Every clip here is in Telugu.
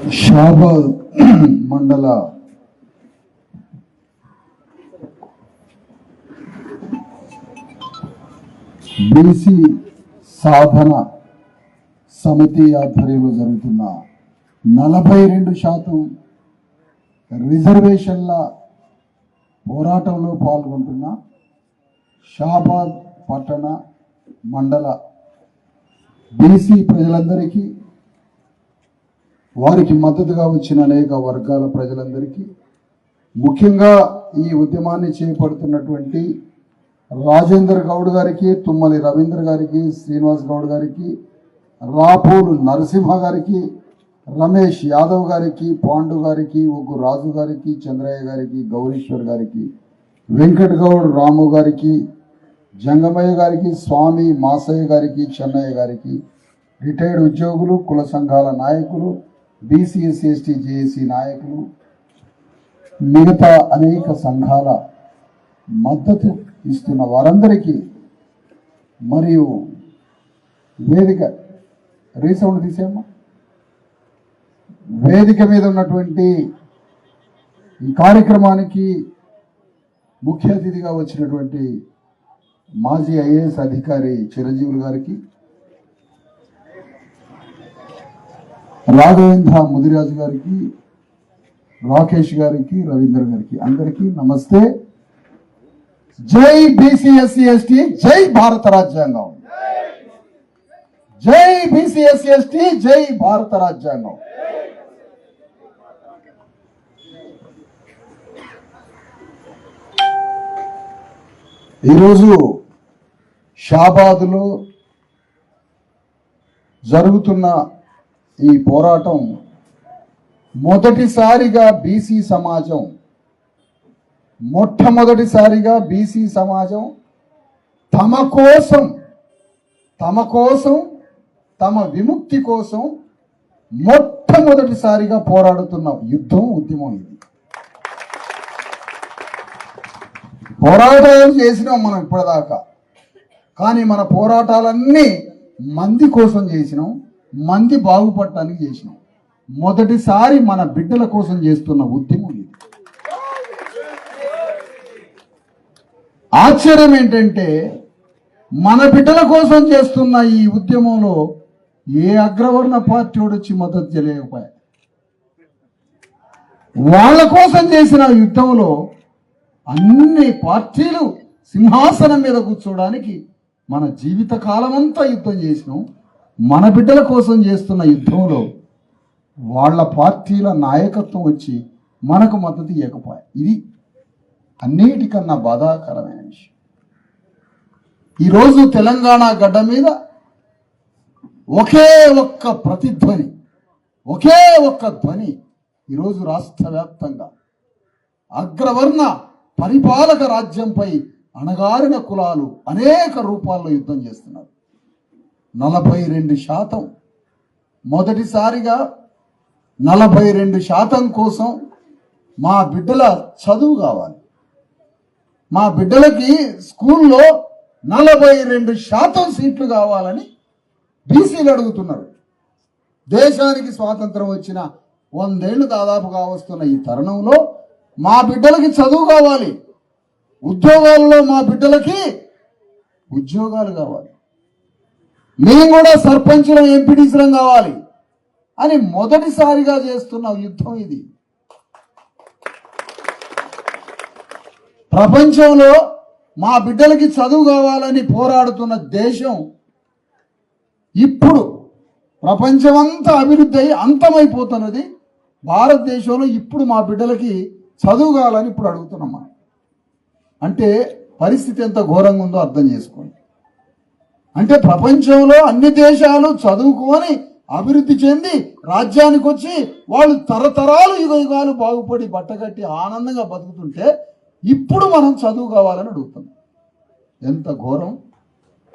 షాబాద్ మండల బీసీ సాధన సమితి ఆధ్వర్యంలో జరుగుతున్న నలభై రెండు శాతం రిజర్వేషన్ల పోరాటంలో పాల్గొంటున్న షాబాద్ పట్టణ మండల బీసీ ప్రజలందరికీ వారికి మద్దతుగా వచ్చిన అనేక వర్గాల ప్రజలందరికీ ముఖ్యంగా ఈ ఉద్యమాన్ని చేపడుతున్నటువంటి రాజేందర్ గౌడ్ గారికి తుమ్మలి రవీంద్ర గారికి శ్రీనివాస్ గౌడ్ గారికి రాపూలు నరసింహ గారికి రమేష్ యాదవ్ గారికి పాండు గారికి ఒగ్గు రాజు గారికి చంద్రయ్య గారికి గౌరీశ్వర్ గారికి వెంకట్ గౌడ్ రాము గారికి జంగమయ్య గారికి స్వామి మాసయ్య గారికి చెన్నయ్య గారికి రిటైర్డ్ ఉద్యోగులు కుల సంఘాల నాయకులు బీసీ ఎస్టీ జేఏసీ నాయకులు మిగతా అనేక సంఘాల మద్దతు ఇస్తున్న వారందరికీ మరియు వేదిక రీసౌండ్ తీసేమ్మా వేదిక మీద ఉన్నటువంటి ఈ కార్యక్రమానికి ముఖ్య అతిథిగా వచ్చినటువంటి మాజీ ఐఏఎస్ అధికారి చిరంజీవులు గారికి రాఘవేంద్ర ముదిరాజు గారికి రాకేష్ గారికి రవీంద్ర గారికి అందరికీ నమస్తే. జై బీసీఎస్సీ ఎస్టీ జై భారత రాజ్యాంగం. జై బీసీఎస్సీ ఎస్టీ జై భారత రాజ్యాంగం. ఈరోజు షాబాద్లో జరుగుతున్న ఈ పోరాటం మొదటిసారిగా బీసీ సమాజం మొట్టమొదటిసారిగా బీసీ సమాజం తమ కోసం తమ కోసం తమ విముక్తి కోసం మొట్టమొదటిసారిగా పోరాడుతున్న యుద్ధం ఉద్యమం ఇది. పోరాటాలు చేసినాం మనం ఇప్పటిదాకా. కానీ మన పోరాటాలన్నీ మంది కోసం చేసినాం. మంది బాగుపడటానికి చేసినాం. మొదటిసారి మన బిడ్డల కోసం చేస్తున్న ఉద్యమం ఇది. ఆశ్చర్యం ఏంటంటే మన బిడ్డల కోసం చేస్తున్న ఈ ఉద్యమంలో ఏ అగ్రవర్ణ పార్టీ వచ్చి మద్దతు చేయలేకపోయా వాళ్ళ కోసం చేసిన యుద్ధంలో అన్ని పార్టీలు సింహాసనం మీద కూర్చోడానికి మన జీవిత కాలమంతా యుద్ధం చేసినాం. మన బిడ్డల కోసం చేస్తున్న యుద్ధంలో వాళ్ళ పార్టీల నాయకత్వం వచ్చి మనకు మద్దతు ఇవ్వకపోయా. ఇది అన్నిటికన్నా బాధాకరమైన విషయం. ఈరోజు తెలంగాణ గడ్డ మీద ఒకే ఒక్క ప్రతిధ్వని ఒకే ఒక్క ధ్వని ఈరోజు రాష్ట్ర వ్యాప్తంగా అగ్రవర్ణ పరిపాలక రాజ్యంపై అణగారిన కులాలు అనేక రూపాల్లో యుద్ధం చేస్తున్నారు. నలభై రెండు శాతం. మొదటిసారిగా నలభై రెండు శాతం కోసం మా బిడ్డల చదువు కావాలి. మా బిడ్డలకి స్కూల్లో నలభై రెండు శాతం సీట్లు కావాలని బీసీలు అడుగుతున్నారు. దేశానికి స్వాతంత్రం వచ్చిన వందేళ్ళు దాదాపుగా వస్తున్న ఈ తరుణంలో మా బిడ్డలకి చదువు కావాలి. ఉద్యోగాల్లో మా బిడ్డలకి ఉద్యోగాలు కావాలి. మేము కూడా సర్పంచులం ఎంపీటీసీలం కావాలి అని మొదటిసారిగా చేస్తున్న యుద్ధం ఇది. ప్రపంచంలో మా బిడ్డలకి చదువు కావాలని పోరాడుతున్న దేశం ఇప్పుడు ప్రపంచమంతా అభివృద్ధి అయి అంతమైపోతున్నది. భారతదేశంలో ఇప్పుడు మా బిడ్డలకి చదువు కావాలని ఇప్పుడు అడుగుతున్నాం అంటే పరిస్థితి ఎంత ఘోరంగా ఉందో అర్థం చేసుకోండి. అంటే ప్రపంచంలో అన్ని దేశాలు చదువుకొని అభివృద్ధి చెంది రాజ్యానికి వచ్చి వాళ్ళు తరతరాలు యుగ యుగాలు బాగుపడి బట్టగట్టి ఆనందంగా బతుకుతుంటే ఇప్పుడు మనం చదువు కావాలని అడుగుతున్నాం. ఎంత ఘోరం?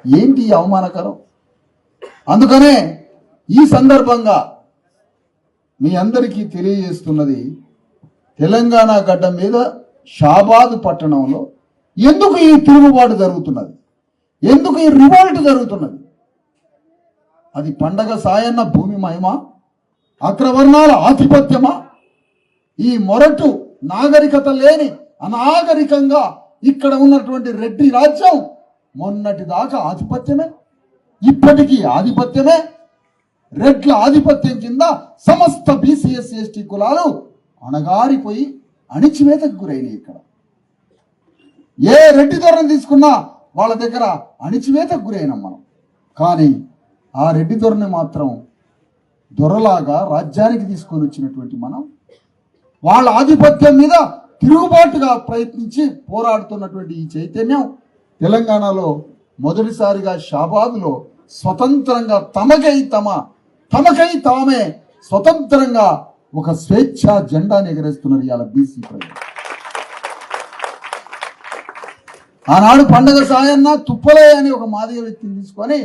ఏంటి అవమానకరం? అందుకనే ఈ సందర్భంగా మీ అందరికీ తెలియజేస్తున్నది తెలంగాణ గడ్డ మీద షాబాద్ పట్టణంలో ఎందుకు ఈ తిరుగుబాటు జరుగుతున్నది? ఎందుకు ఈ రివోల్ట్ జరుగుతున్నది? అది పండగ సాయన్న భూమి మహిమ అగ్రవర్ణాల ఆధిపత్యమా? ఈ మొరటు నాగరికత లేని అనాగరికంగా ఇక్కడ ఉన్నటువంటి రెడ్డి రాజ్యం మొన్నటి దాకా ఆధిపత్యమే ఇప్పటికీ ఆధిపత్యమే. రెడ్ల ఆధిపత్యం కింద సమస్త బీసీఎస్ ఎస్టీ కులాలు అణగారిపోయి అణిచివేతకు గురైనవి ఇక్కడ. ఏ రెడ్డి దొరను తీసుకున్నా వాళ్ళ దగ్గర అణిచివేతకు గురైనాం మనం. కానీ ఆ రెడ్డి దొరని మాత్రం దొరలాగా రాజ్యానికి తీసుకొని వచ్చినటువంటి మనం వాళ్ళ ఆధిపత్యం మీద తిరుగుబాటుగా ప్రయత్నించి పోరాడుతున్నటువంటి ఈ చైతన్యం తెలంగాణలో మొదటిసారిగా షాబాద్లో స్వతంత్రంగా తమకై తమ తమకై తామే స్వతంత్రంగా ఒక స్వేచ్ఛ జెండాని ఎగరేస్తున్నారు ఇవాళ బీసీ ప్రజలు. ఆనాడు పండగ సాయన్న తుప్పలే అని ఒక మాదిగ వ్యక్తిని తీసుకొని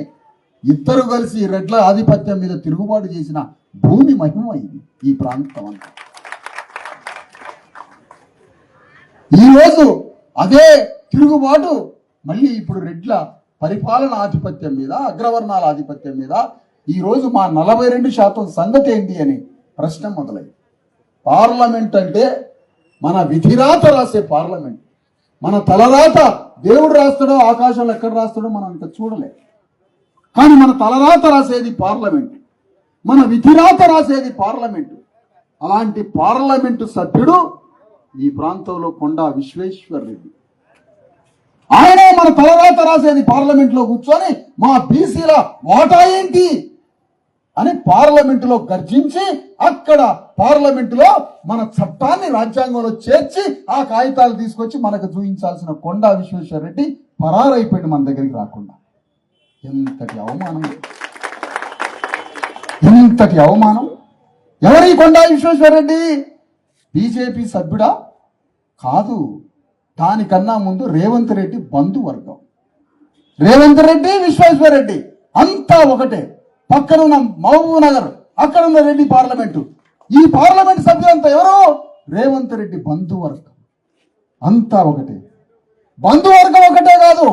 ఇద్దరు కలిసి రెడ్ల ఆధిపత్యం మీద తిరుగుబాటు చేసిన భూమి మహిమ ఇది ఈ ప్రాంతం అంతా. ఈరోజు అదే తిరుగుబాటు మళ్ళీ ఇప్పుడు రెడ్ల పరిపాలన ఆధిపత్యం మీద అగ్రవర్ణాల ఆధిపత్యం మీద ఈ రోజు మా నలభై రెండు శాతం సంగతి ఏంటి అని ప్రశ్న మొదలైంది. పార్లమెంట్ అంటే మన విధిరాత రాసే పార్లమెంట్ మన తలరాత దేవుడు రాస్తాడో ఆకాశంలో ఎక్కడ రాస్తాడో మనం ఇంకా చూడలే. కానీ మన తలరాత రాసేది పార్లమెంట్. మన విధిరాత రాసేది పార్లమెంటు. అలాంటి పార్లమెంటు సభ్యుడు ఈ ప్రాంతంలో కొండా విశ్వేశ్వర్ రెడ్డి ఆయన మన తలరాత రాసేది పార్లమెంట్లో కూర్చొని మా బీసీల వాటా ఏంటి? అని పార్లమెంటులో గర్జించి అక్కడ పార్లమెంటులో మన చట్టాన్ని రాజ్యాంగంలో చేర్చి ఆ కాగితాలు తీసుకొచ్చి మనకు చూపించాల్సిన కొండా విశ్వేశ్వర రెడ్డి పరారైపోయింది మన దగ్గరికి రాకుండా. ఎంతటి అవమానం. ఎంతటి అవమానం. ఎవరి కొండా విశ్వేశ్వర రెడ్డి? బీజేపీ సభ్యుడా? కాదు. దానికన్నా ముందు రేవంత్ రెడ్డి బంధువర్గం. రేవంత్ రెడ్డి విశ్వేశ్వర రెడ్డి అంతా ఒకటే. పక్కన ఉన్న మహబూబ్ నగర్ అక్కడ ఉన్న రెడ్డి పార్లమెంటు. ఈ పార్లమెంట్ సభ్యులంతా ఎవరు? రేవంత్ రెడ్డి బంధువర్గం. అంతా ఒకటే. బంధువర్గం ఒకటే కాదు.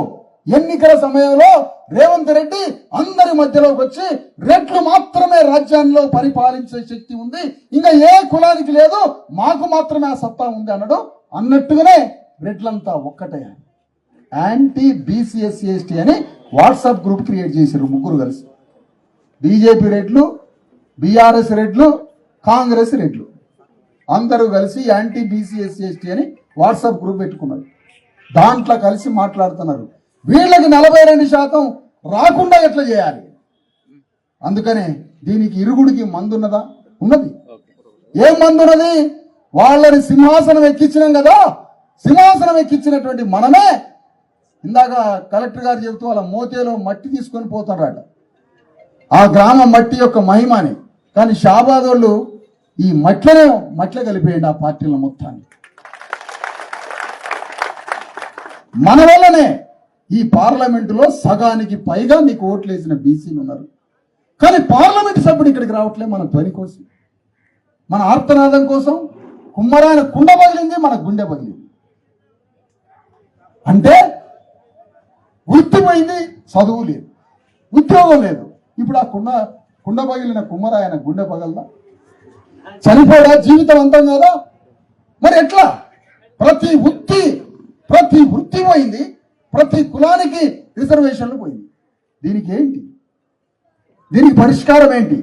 ఎన్నికల సమయంలో రేవంత్ రెడ్డి అందరి మధ్యలోకి వచ్చి రెడ్లు మాత్రమే రాజ్యాంగంలో పరిపాలించే శక్తి ఉంది. ఇంకా ఏ కులానికి లేదు. మాకు మాత్రమే ఆ సత్తా ఉంది అన్నాడు. అన్నట్టుగానే రెడ్లంతా ఒక్కటే. యాంటీ బీసీఎస్సీ ఎస్టీ అని వాట్సాప్ గ్రూప్ క్రియేట్ చేశారు ముగ్గురు కలిసి. బీజేపీ రెడ్లు బీఆర్ఎస్ రెడ్లు కాంగ్రెస్ రెడ్లు. అందరూ కలిసి యాంటీ బీసీఎస్సీ ఎస్టీ అని వాట్సాప్ గ్రూప్ పెట్టుకున్నారు. దాంట్లో కలిసి మాట్లాడుతున్నారు. వీళ్ళకి నలభై రెండు శాతం రాకుండా ఎట్లా చేయాలి? అందుకనే దీనికి ఇరుగుడికి మందున్నదా ఉన్నది? ఏం మందున్నది వాళ్ళని సింహాసనం ఎక్కించినాం కదా. సింహాసనం ఎక్కించినటువంటి మనమే ఇందాక కలెక్టర్ గారు చెబుతూ వాళ్ళ మోతేలో మట్టి తీసుకొని పోతారట ఆ గ్రామ మట్టి యొక్క మహిమని. కానీ షాబాదోళ్ళు ఈ మట్లనే మట్ల కలిపేయండి ఆ పార్టీల మొత్తాన్ని. మన వల్లనే ఈ పార్లమెంటులో సగానికి పైగా మీకు ఓట్లు వేసిన బీసీలు ఉన్నారు. కానీ పార్లమెంట్ సభ్యుడు ఇక్కడికి రావట్లే మన ధ్వని కోసం. మన ఆర్తనాదం కోసం కుమ్మరాయన కుండ పగిలింది మన గుండె పగిలింది. అంటే వృత్తి పోయింది చదువు లేదు ఉద్యోగం లేదు. ఇప్పుడు ఆ కుండ కుండ పగిలిన కుమ్మరాయన గుండె పగలదా? చనిపోడా జీవితం అంతం కదా? మరి ఎట్లా? ప్రతి వృత్తి ప్రతి వృత్తి పోయింది ప్రతి కులానికి రిజర్వేషన్లు పోయింది. దీనికి ఏంటి? దీనికి పరిష్కారం ఏంటి?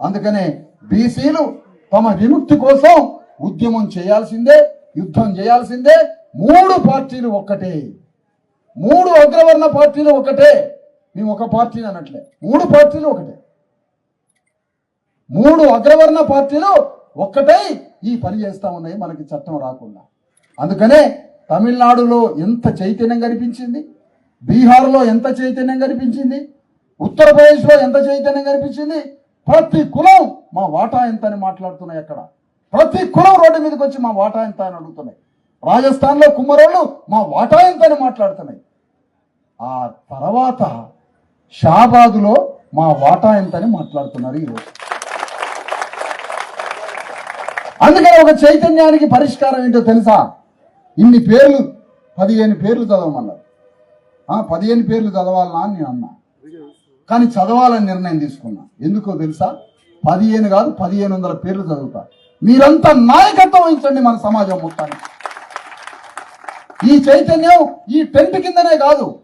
అందుకనే బీసీలు తమ విముక్తి కోసం ఉద్యమం చేయాల్సిందే యుద్ధం చేయాల్సిందే. మూడు పార్టీలు ఒక్కటే. మూడు అగ్రవర్ణ పార్టీలు ఒకటే మేము ఒక పార్టీని అనట్లే మూడు పార్టీలు ఒకటే. మూడు అగ్రవర్ణ పార్టీలు ఒక్కటై ఈ పని చేస్తా ఉన్నాయి మనకి చట్టం రాకుండా. అందుకనే తమిళనాడులో ఎంత చైతన్యం కనిపించింది? బీహార్లో ఎంత చైతన్యం కనిపించింది? ఉత్తరప్రదేశ్లో ఎంత చైతన్యం కనిపించింది? ప్రతి కులం మా వాటా ఎంత అని మాట్లాడుతున్నాయి అక్కడ. ప్రతి కులం రోడ్డు మీదకి వచ్చి మా వాటా ఎంత అని అడుగుతున్నాయి. రాజస్థాన్లో కుమ్మరోళ్ళు మా వాటా ఎంత అని మాట్లాడుతున్నాయి. ఆ తర్వాత షాబాదులో మా వాటా ఎంతని మాట్లాడుతున్నారు ఈరోజు అందుకని ఒక చైతన్యానికి పరిష్కారం ఏంటో తెలుసా? ఇన్ని పేర్లు పదిహేను పేర్లు చదవమన్నారు. పదిహేను పేర్లు చదవాలనా అని నేను అన్నా. కానీ చదవాలని నిర్ణయం తీసుకున్నా. ఎందుకో తెలుసా? పదిహేను కాదు పదిహేను వందల పేర్లు చదువుతా. మీరంతా నాయకత్వం వహించండి మన సమాజం మొత్తానికి. ఈ చైతన్యం ఈ టెంట్ కిందనే కాదు.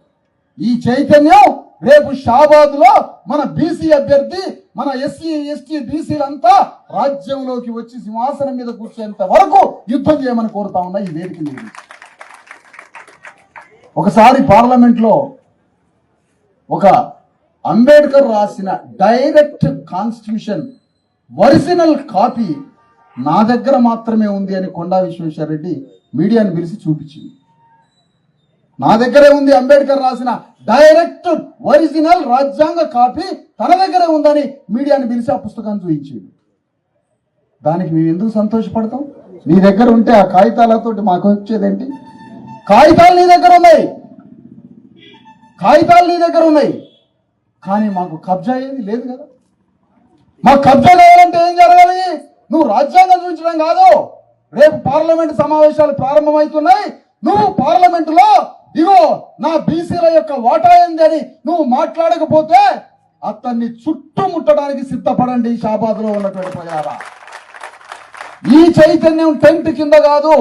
ఈ చైతన్యం రేపు షాబాద్లో మన బీసీ అభ్యర్థి మన ఎస్సీ ఎస్టీ బీసీలంతా రాజ్యంలోకి వచ్చి సింహాసనం మీద కూర్చేంత వరకు యుద్ధం చేయమని కోరుతా ఉన్నా ఈ వేదిక మీద. ఒకసారి పార్లమెంట్లో ఒక అంబేద్కర్ రాసిన డైరెక్ట్ కాన్స్టిట్యూషన్ ఒరిజినల్ కాపీ నా దగ్గర మాత్రమే ఉంది అని కొండా విశ్వేశ్వరరెడ్డి మీడియాను పిలిచి చూపించింది. నా దగ్గరే ఉంది అంబేద్కర్ రాసిన డైరెక్ట్ ఒరిజినల్ రాజ్యాంగ కాపీ తన దగ్గరే ఉందని మీడియాని పిలిచి ఆ పుస్తకాన్ని చూపించింది. దానికి మేము ఎందుకు సంతోషపడతాం? నీ దగ్గర ఉంటే ఆ కాగితాలతోటి మాకు వచ్చేదేంటి? కాగితాలు నీ దగ్గర ఉన్నాయి. కాగితాలు నీ దగ్గర ఉన్నాయి. కానీ మాకు కబ్జా ఏది లేదు కదా. మాకు కబ్జా కావాలంటే ఏం జరగాలి? నువ్వు రాజ్యాంగం చూపించడం కాదు. రేపు పార్లమెంట్ సమావేశాలు ప్రారంభమవుతున్నాయి. నువ్వు పార్లమెంటులో ఇగో నా బీసీల యొక్క వాటా ఏంది అని నువ్వు మాట్లాడకపోతే అతన్ని చుట్టుముట్టడానికి సిద్ధపడండి షాబాద్లో ఉన్నటువంటి ప్రజారా ఈ చైతన్యం టెంట్ కింద కాదు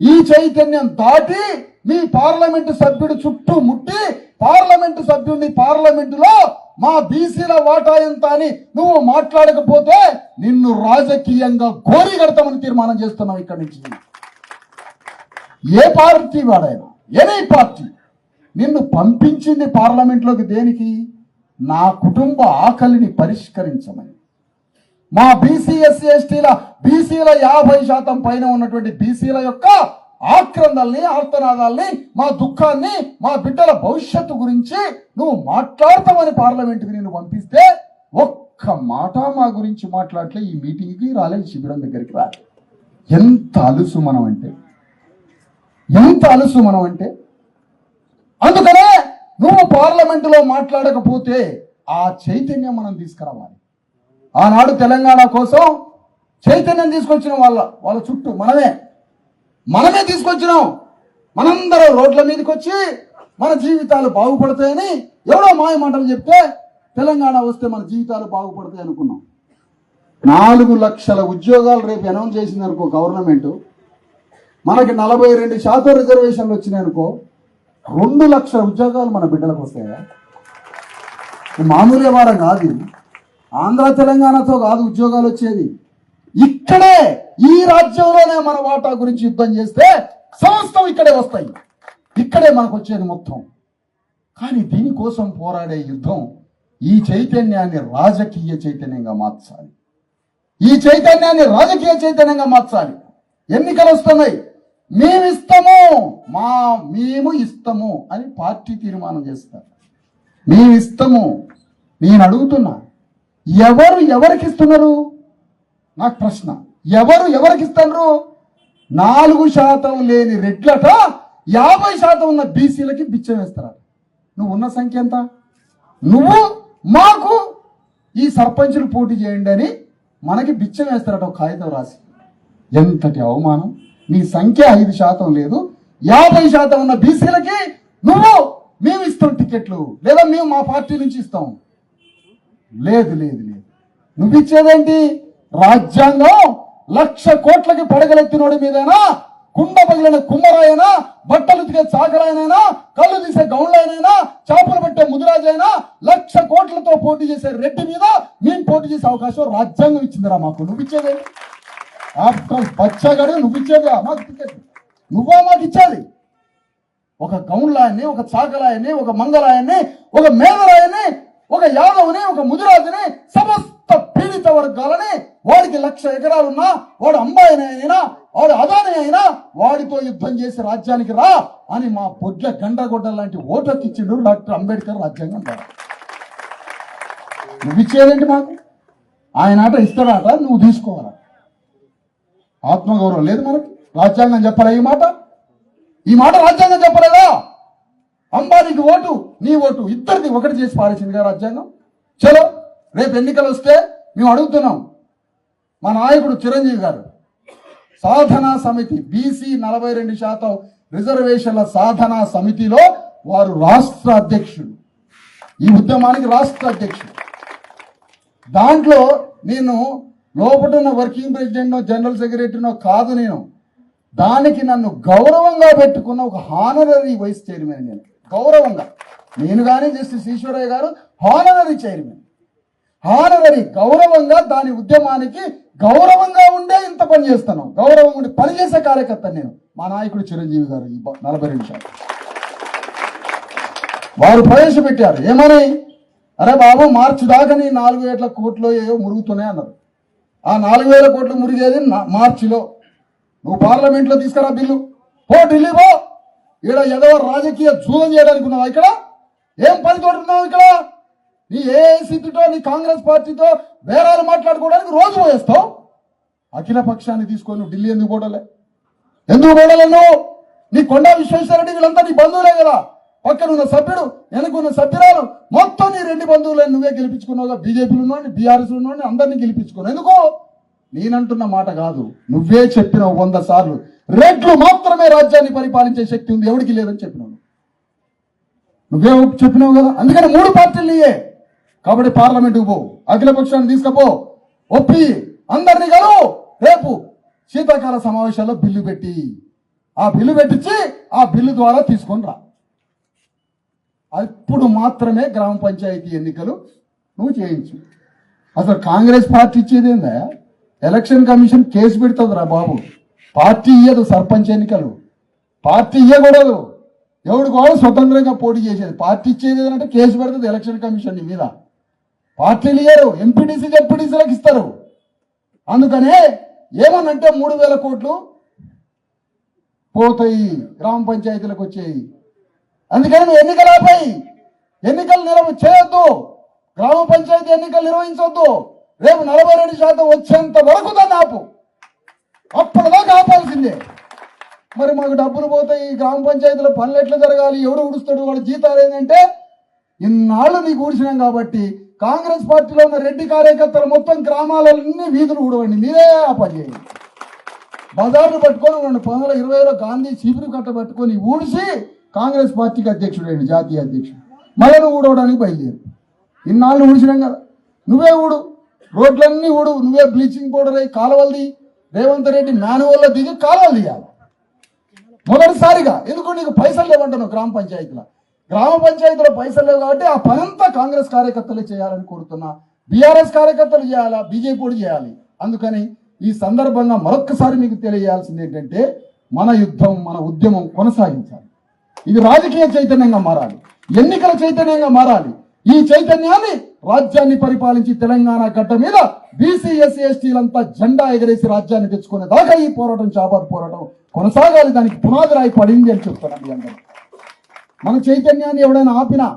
ఈ చైతన్యం దాటి మీ పార్లమెంటు సభ్యుడు చుట్టూ ముట్టి పార్లమెంటు సభ్యుడిని పార్లమెంటులో మా బీసీల వాటా ఎంత అని నువ్వు మాట్లాడకపోతే నిన్ను రాజకీయంగా గోరి కడతామని తీర్మానం చేస్తున్నావు ఇక్కడి నుంచి. ఏ పార్టీ వాడైనా. ఎనీ పార్టీ నిన్ను పంపించింది పార్లమెంట్లోకి దేనికి? నా కుటుంబ ఆకలిని పరిష్కరించమని. మా బీసీ ఎస్సీ ఎస్టీల బీసీల యాభై శాతం పైన ఉన్నటువంటి బీసీల యొక్క ఆక్రందల్ని ఆర్తనాదాల్ని మా దుఃఖాన్ని మా బిడ్డల భవిష్యత్తు గురించి నువ్వు మాట్లాడతామని పార్లమెంట్కి నేను పంపిస్తే ఒక్క మాట మా గురించి మాట్లాడలే ఈ మీటింగ్కి రాలేదు శిబిరం దగ్గరికి రాలే. ఎంత అలుసు మనం అంటే ఎంత అలసు మనం అంటే? అందుకనే నువ్వు పార్లమెంటులో మాట్లాడకపోతే ఆ చైతన్యం మనం తీసుకురావాలి. ఆనాడు తెలంగాణ కోసం చైతన్యం తీసుకొచ్చిన వాళ్ళ వాళ్ళ చుట్టూ మనమే. మనమే తీసుకొచ్చినాం. మనందరం రోడ్ల మీదకి వచ్చి మన జీవితాలు బాగుపడతాయని ఎవడో మాయ మాటలు చెప్తే తెలంగాణ వస్తే మన జీవితాలు బాగుపడతాయి అనుకున్నాం. నాలుగు లక్షల ఉద్యోగాలు రేపు అనౌన్స్ చేసింది అనుకో గవర్నమెంట్. మనకి నలభై రెండు శాతం రిజర్వేషన్లు వచ్చినాయి అనుకో రెండు లక్షల ఉద్యోగాలు మన బిడ్డలకు వస్తాయా? మామూలు వ్యవహారం కాదు. ఆంధ్ర తెలంగాణతో కాదు ఉద్యోగాలు వచ్చేది. ఇక్కడే ఈ రాజ్యంలోనే మన వాటా గురించి యుద్ధం చేస్తే సమస్తం ఇక్కడే వస్తాయి. ఇక్కడే మనకు వచ్చేది మొత్తం. కానీ దీనికోసం పోరాడే యుద్ధం ఈ చైతన్యాన్ని రాజకీయ చైతన్యంగా మార్చాలి. ఈ చైతన్యాన్ని రాజకీయ చైతన్యంగా మార్చాలి. ఎన్నికలు వస్తున్నాయి. మేము ఇస్తాము మా మేము ఇస్తాము అని పార్టీ తీర్మానం చేస్తారు. మేము ఇస్తాము నేను అడుగుతున్నా ఎవరు ఎవరికి ఇస్తున్నారు నాకు ప్రశ్న. ఎవరు ఎవరికి ఇస్తున్నారు నాలుగు శాతం లేని రెడ్లట యాభై శాతం ఉన్న బీసీలకి బిచ్చం వేస్తారు నువ్వు ఉన్న సంఖ్య ఎంత? నువ్వు మాకు ఈ సర్పంచులు పోటీ చేయండి అని మనకి బిచ్చం వేస్తారట ఒక కాగితం రాసి. ఎంతటి అవమానం? నీ సంఖ్య ఐదు శాతం లేదు. యాభై శాతం ఉన్న బీసీలకి నువ్వు మేము ఇస్తాం టికెట్లు. లేదా మేము మా పార్టీ నుంచి ఇస్తాం. లేదు లేదు లేదు. నువ్వు ఇచ్చేదేంటి? రాజ్యాంగం లక్ష కోట్లకి పడగలెత్తినోడి మీదైనా కుండ పగిలిన కుమ్మరాయనా బట్టలు తిగే చాకరాయనైనా కళ్ళు తీసే గౌండ్లైనైనా చేపలు పట్టే ముదిరాజైనా లక్ష కోట్లతో పోటీ చేసే రెడ్డి మీద మేము పోటీ చేసే అవకాశం రాజ్యాంగం ఇచ్చిందిరా మాకు. నువ్వు ఇచ్చేదేంటి? ఆఫ్టర్ బచ్చగాడు నువ్వు ఇచ్చేది మాకు టికెట్ నువ్వా మాకు ఇచ్చేది? ఒక గౌన్లాయన్ని ఒక చాకలాయన్ని ఒక మంగళాయన్ని ఒక మేఘరాయన్ని ఒక యాదవ్ని ఒక ముదిరాజుని సమస్త పీడిత వర్గాలని వాడికి లక్ష ఎకరాలున్నా వాడు అంబాయిని అయినా వాడు అదాని అయినా వాడితో యుద్ధం చేసి రాజ్యానికి రా అని మా బొడ్ల గండగొడ్డ లాంటి ఓటర్కి ఇచ్చిండు డాక్టర్ అంబేద్కర్ రాజ్యాంగం నువ్వు ఇచ్చేదేంటి మాకు? ఆయన ఆట ఇస్తాడాట నువ్వు తీసుకోవాలా? ఆత్మగౌరవం లేదు మనకి. రాజ్యాంగం చెప్పలే ఈ మాట? ఈ మాట రాజ్యాంగం చెప్పలేదా? అంబానీకి ఓటు నీ ఓటు ఇద్దరిది ఒకటి చేసి పారేసిందిగా రాజ్యాంగం. చలో రేపు ఎన్నికలు వస్తే మేము అడుగుతున్నాం. మా నాయకుడు చిరంజీవి గారు సాధనా సమితి బీసీ నలభై రెండు శాతం రిజర్వేషన్ల సాధనా సమితిలో వారు రాష్ట్ర అధ్యక్షుడు ఈ ఉద్యమానికి రాష్ట్ర అధ్యక్షుడు దాంట్లో నేను లోపల ఉన్న వర్కింగ్ ప్రెసిడెంట్నో జనరల్ సెక్రటరీనో కాదు నేను. దానికి నన్ను గౌరవంగా పెట్టుకున్న ఒక హానరరీ వైస్ చైర్మన్ నేను. గౌరవంగా. నేను కానీ జస్టిస్ ఈశ్వరయ్య గారు హానరరీ చైర్మన్. హానరరీ గౌరవంగా దాని ఉద్యమానికి గౌరవంగా ఉండే ఇంత పని చేస్తాను. గౌరవం ఉండి పనిచేసే కార్యకర్త నేను. మా నాయకుడు చిరంజీవి గారు ఈ నలభై నిమిషాలు వారు ప్రవేశపెట్టారు. ఏమని? అరే బాబు మార్చి దాకా నీ నాలుగు ఏట్ల కోట్లు ఏవో మురుగుతున్నాయి అన్నారు. ఆ నాలుగు వేల కోట్లు మురిగేది నా- మార్చిలో. నువ్వు పార్లమెంట్లో తీసుకురా బిల్లు. పో ఢిల్లీ పో. ఈడ ఏదో రాజకీయ జూదం చేయడానికి ఉన్నావు ఇక్కడ? ఏం పని తోడున్నావు ఇక్కడ? నీ ఏఐసిపితో నీ కాంగ్రెస్ పార్టీతో వేరాలు మాట్లాడుకోవడానికి రోజు పోయేస్తావు? అఖిల పక్షాన్ని తీసుకొని నువ్వు ఢిల్లీ ఎందుకు పోడలే ఎందుకు పోడలే నువ్వు? నీ కొండా విశ్వేశ్వరరెడ్డి వీళ్ళంతా నీ బంధువులే కదా. పక్కన ఉన్న సభ్యుడు వెనకున్న సభ్యురాలు మొత్తం నీ రెండు బంధువులను నువ్వే గెలిపించుకున్నావుగా. బీజేపీలు ఉన్నవాడిని బీఆర్ఎస్ ఉన్నవాడిని అందరినీ గెలిపించుకున్నావు ఎందుకో? నేనంటున్న మాట కాదు. నువ్వే చెప్పినావు వంద సార్లు. రెడ్లు మాత్రమే రాజ్యాన్ని పరిపాలించే శక్తి ఉంది. ఎవరికి లేదని చెప్పినావు నువ్వే చెప్పినావు కదా? అందుకని మూడు పార్టీలు కాబట్టి పార్లమెంటుకు పో. అఖిలపక్షాన్ని తీసుకపో. ఒప్పి. అందరినీ కలు రేపు శీతాకాల సమావేశాల్లో బిల్లు పెట్టి. ఆ బిల్లు పెట్టించి ఆ బిల్లు ద్వారా తీసుకొని రా. అప్పుడు మాత్రమే గ్రామ పంచాయతీ ఎన్నికలు నువ్వు చేయించు. అసలు కాంగ్రెస్ పార్టీ ఇచ్చేది ఏందా? ఎలక్షన్ కమిషన్ కేసు పెడుతుందిరా బాబు. పార్టీ ఇయ్యదు సర్పంచ్ ఎన్నికలు. పార్టీ ఇయ్యకూడదు. ఎవడు కూడా స్వతంత్రంగా పోటీ చేసేది. పార్టీ ఇచ్చేది అంటే కేసు పెడుతుంది ఎలక్షన్ కమిషన్ మీద. పార్టీలు ఇయ్యరు. ఎంపీటీసీ జెడ్పీటీసీలకు ఇస్తారు. అందుకనే ఏమనంటే మూడు వేల కోట్లు పోతాయి గ్రామ పంచాయతీలకు వచ్చాయి. అందుకని నువ్వు ఎన్నికలు ఎన్నికలు నిర్వ చేయొద్దు. గ్రామ పంచాయతీ ఎన్నికలు నిర్వహించొద్దు. రేపు నలభై రెండు శాతం వచ్చేంత వరకు దాన్ని ఆపు. అప్పటిదాకా ఆపాల్సిందే. మరి మాకు డబ్బులు పోతాయి. గ్రామ పంచాయతీలో పనులు ఎట్లా జరగాలి? ఎవడు ఊడుస్తాడు? వాళ్ళ జీతాలు ఏంటంటే ఇన్నాళ్ళు నీకు ఊడిసినాం కాబట్టి కాంగ్రెస్ పార్టీలో ఉన్న రెడ్డి కార్యకర్తలు మొత్తం గ్రామాలన్నీ వీధులు ఊడవండి. మీరే ఆ పని చేయండి. బజార్లు పట్టుకొని రెండు పంతొమ్మిది ఇరవైలో గాంధీ శిబిరం కట్ట పట్టుకొని ఊడిసి కాంగ్రెస్ పార్టీకి అధ్యక్షుడు జాతీయ అధ్యక్షుడు. మళ్ళీ నువ్వు ఊడవడానికి బయలుదేరు. ఇన్నాళ్ళు ఊడిచినాం కదా. నువ్వే ఊడు. రోడ్లన్నీ ఊడు. నువ్వే బ్లీచింగ్ పౌడర్ అయ్యి కాలువలది రేవంత్ రెడ్డి మానువల్లో దిగి కాలువలు తీయాలి. మొదటిసారిగా ఎందుకు నీకు పైసలు లేవంటాను గ్రామ పంచాయతీలో? గ్రామ పంచాయతీలో పైసలు లేవు కాబట్టి ఆ పనంతా కాంగ్రెస్ కార్యకర్తలే చేయాలని కోరుతున్నా. బీఆర్ఎస్ కార్యకర్తలు చేయాలా? బీజేపీ కూడా చేయాలి. అందుకని ఈ సందర్భంగా మరొక్కసారి మీకు తెలియజేయాల్సింది ఏంటంటే మన యుద్ధం మన ఉద్యమం కొనసాగించాలి. ఇది రాజకీయ చైతన్యంగా మారాలి. ఎన్నికల చైతన్యంగా మారాలి. ఈ చైతన్యాన్ని రాజ్యాన్ని పరిపాలించి తెలంగాణ గడ్డ మీద బీసీ ఎస్సీ ఎస్టీలంతా జెండా ఎగరేసి రాజ్యాన్ని తెచ్చుకునే దాకా ఈ పోరాటం చాబాద్ పోరాటం కొనసాగాలి. దానికి పునాది రాయి పడింది అని చెప్తున్నాను మీ అందరూ. మన చైతన్యాన్ని ఎవడైనా ఆపినా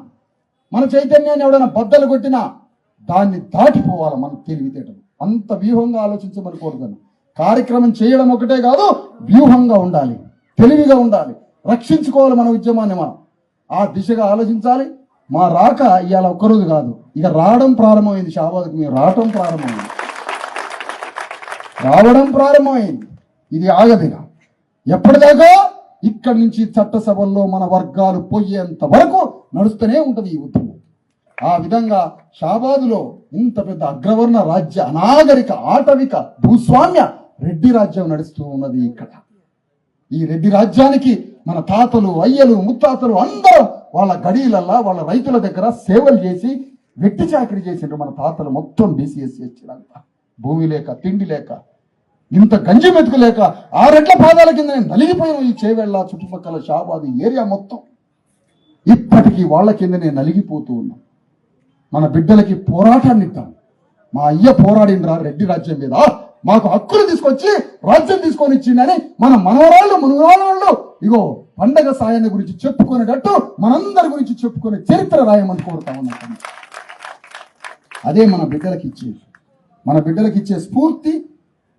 మన చైతన్యాన్ని ఎవడైనా బద్దలు కొట్టినా దాన్ని దాటిపోవాలి మనం తెలివితేటలు. అంత వ్యూహంగా ఆలోచించమని కోరుతాను కార్యక్రమం చేయడం ఒకటే కాదు వ్యూహంగా ఉండాలి. తెలివిగా ఉండాలి. రక్షించుకోవాలి మన ఉద్యమాన్ని మనం. ఆ దిశగా ఆలోచించాలి. మా రాక ఇవాళ ఒక్కరోజు కాదు. ఇక రావడం ప్రారంభమైంది షాబాద్కి. మేము రావడం ప్రారంభమైంది. రావడం ప్రారంభమైంది. ఇది ఆగదిగా. ఎప్పటిదాకా? ఇక్కడి నుంచి చట్టసభల్లో మన వర్గాలు పోయేంత వరకు నడుస్తూనే ఉంటుంది ఈ ఉద్యమం. ఆ విధంగా షాబాదులో ఇంత పెద్ద అగ్రవర్ణ రాజ్య అనాగరిక ఆటవిక భూస్వామ్య రెడ్డి రాజ్యం నడుస్తూ ఉన్నది ఇక్కడ. ఈ రెడ్డి రాజ్యానికి మన తాతలు అయ్యలు ముత్తాతలు అందరూ వాళ్ళ గడీలల్లో వాళ్ళ రైతుల దగ్గర సేవలు చేసి వెట్టి చాకరీ చేసిండ్రు మన తాతలు మొత్తం బీసీఎస్ చేసినంత భూమి లేక తిండి లేక ఇంత గంజి మెతుకు లేక ఆ పాదాల కింద నేను నలిగిపోయాను ఈ చేవెళ్ళ చుట్టుపక్కల షాబాద్ ఏరియా మొత్తం. ఇప్పటికీ వాళ్ళ కింద నేను నలిగిపోతూ ఉన్నా. మన బిడ్డలకి పోరాటాన్ని ఇద్దాం. మా అయ్య పోరాడిండ్రా రెడ్డి రాజ్యం మీద. మాకు హక్కులు తీసుకొచ్చి రాజ్యం తీసుకొని ఇచ్చిండని మన మనవరాళ్ళు మునుగోళ్ళు ఇగో పండగ సాయాన్ని గురించి చెప్పుకునేటట్టు మనందరి గురించి చెప్పుకునే చరిత్ర రాయమని కోరుతా ఉన్నాం అదే మన బిడ్డలకి ఇచ్చే మన బిడ్డలకి ఇచ్చే స్ఫూర్తి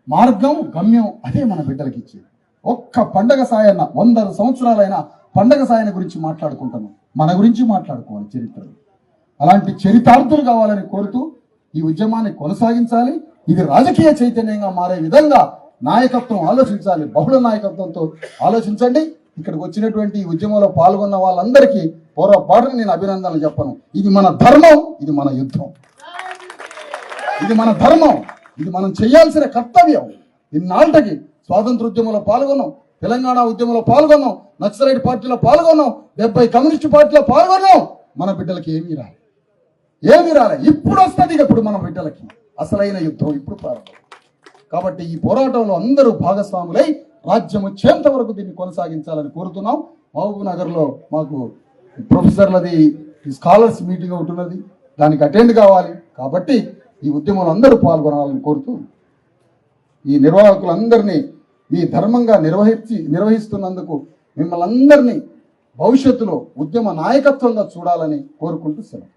మార్గం గమ్యం అదే మన బిడ్డలకి ఇచ్చేది ఒక్క పండగ సాయన్న వంద సంవత్సరాలైన పండగ సాయన గురించి మాట్లాడుకుంటాము. మన గురించి మాట్లాడుకోవాలి చరిత్రలో. అలాంటి చరితార్థులు కావాలని కోరుతూ ఈ ఉద్యమాన్ని కొనసాగించాలి. ఇది రాజకీయ చైతన్యంగా మారే విధంగా నాయకత్వం ఆలోచించాలి. బహుళ నాయకత్వంతో ఆలోచించండి. ఇక్కడికి వచ్చినటువంటి ఉద్యమంలో పాల్గొన్న వాళ్ళందరికీ పూర్వపాటును నేను అభినందనలు చెప్పను. ఇది మన ధర్మం ఇది మన యుద్ధం. ఇది మన ధర్మం ఇది మనం చేయాల్సిన కర్తవ్యం. ఇన్నాళ్ళకి స్వాతంత్ర ఉద్యమంలో పాల్గొన్నాం తెలంగాణ ఉద్యమంలో పాల్గొన్నాం నక్సలైట్ పార్టీలో పాల్గొన్నాం డెబ్బై కమ్యూనిస్ట్ పార్టీలో పాల్గొన్నాం. మన బిడ్డలకి ఏమీ రాదు. ఏమీ రాలే. ఇప్పుడు వస్తుంది ఇప్పుడు మన బిడ్డలకి. అసలైన యుద్ధం ఇప్పుడు ప్రారంభం. కాబట్టి ఈ పోరాటంలో అందరూ భాగస్వాములై రాజ్యం వచ్చేంత వరకు దీన్ని కొనసాగించాలని కోరుతున్నాం. మహబూబ్ నగర్లో మాకు ప్రొఫెసర్లది స్కాలర్స్ మీటింగ్ ఒకటి ఉన్నది. దానికి అటెండ్ కావాలి. కాబట్టి ఈ ఉద్యమంలో అందరూ పాల్గొనాలని కోరుతూ ఈ నిర్వాహకులందరినీ మీ ధర్మంగా నిర్వహించి నిర్వహిస్తున్నందుకు మిమ్మల్ని అందరినీ భవిష్యత్తులో ఉద్యమ నాయకత్వంగా చూడాలని కోరుకుంటూ సెలవు.